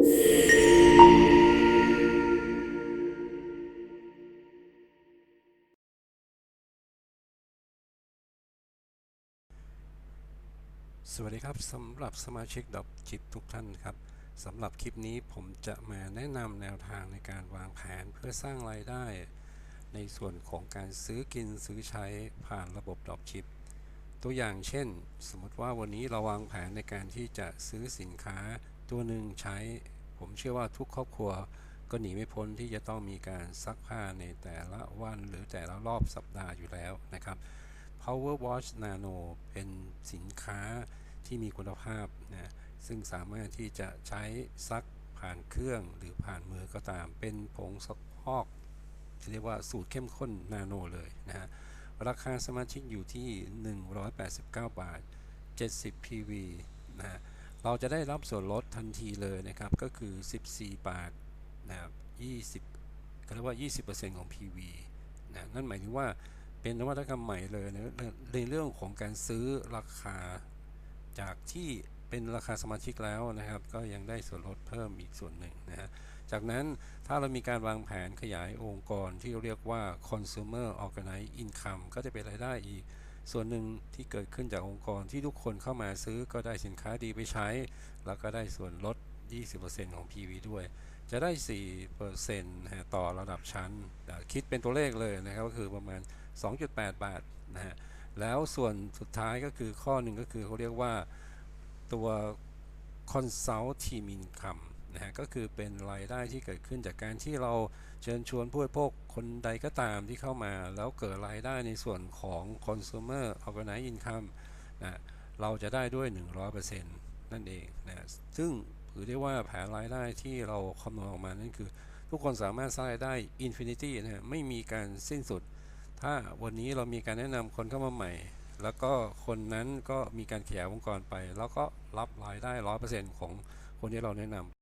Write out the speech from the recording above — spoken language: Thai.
สวัสดีครับสำหรับสมาชิกดอบจิตทุกท่านครับสำหรับคลิปนี้ผมจะมาแนะนำแนวทางในการวางแผนเพื่อสร้างรายได้ ในส่วนของการซื้อกินซื้อใช้ผ่านระบบดอบชิป ตัวอย่างเช่น สมมติว่าวันนี้เราวางแผนในการที่จะซื้อสินค้า ตัวหนึ่งใช้ ผมเชื่อว่าทุกครอบครัวก็หนีไม่พ้นที่จะต้องมีการซักผ้าในแต่ละวันหรือแต่ละรอบสัปดาห์อยู่แล้วนะครับ Power Watch Nano เป็นสินค้าที่มีคุณภาพนะซึ่งสามารถที่จะใช้ซักผ่านเครื่องหรือผ่านมือก็ตาม เป็นผงซักพอกเรียกว่าสูตรเข้มข้นนาโนเลยนะฮะราคาสมาชิกอยู่ที่ 189 บาท 70 PV นะฮะ เราจะได้รับส่วนลดทันทีเลยนะครับก็คือ 14 บาทนะครับ20ก็เรียกว่า 20%ของ PV นะนั่นหมายถึงว่าเป็นนวัตกรรมใหม่เลยนะในเรื่องของการซื้อราคาจากที่เป็นราคาสมาชิกแล้วนะครับ ก็ยังได้ส่วนลดเพิ่มอีกส่วนหนึ่งนะฮะจากนั้นถ้าเรามีการวางแผนขยายองค์กรที่เรียกว่า consumer organized income ก็จะเป็นรายได้อีก ส่วนหนึ่งที่เกิดขึ้นจากองค์กรที่ทุกคนเข้ามาซื้อก็ได้สินค้าดีไปใช้ แล้วก็ได้ส่วนลด 20%ของ PV ด้วย จะได้ 4%นะต่อระดับชั้น คิดเป็นตัวเลขเลยนะครับก็คือประมาณ 2.8 บาทนะฮะแล้วส่วนสุดท้ายก็คือข้อหนึ่งก็คือเขาเรียกว่าตัว consult team income นะฮะก็คือเป็นรายได้ที่เกิดขึ้นจากการที่เราเชิญชวนผู้บริโภคคนใดก็ตามที่เข้ามา แล้วเกิดรายได้ในส่วนของ consumer organized income นะเราจะได้ด้วย 100%นั่นเองนะซึ่งถือได้ว่าแผนรายได้ที่เราคำนวณออกมานั่นคือ ทุกคนสามารถสร้างรายได้ infinity นะฮะไม่มีการสิ้นสุด ถ้าวันนี้เรามีการแนะนำคนเข้ามาใหม่แล้วก็คนนั้นก็มีการขยายวงกรไป แล้วก็รับรายได้ร้อยเปอร์เซ็นต์ของคนที่เราแนะนำ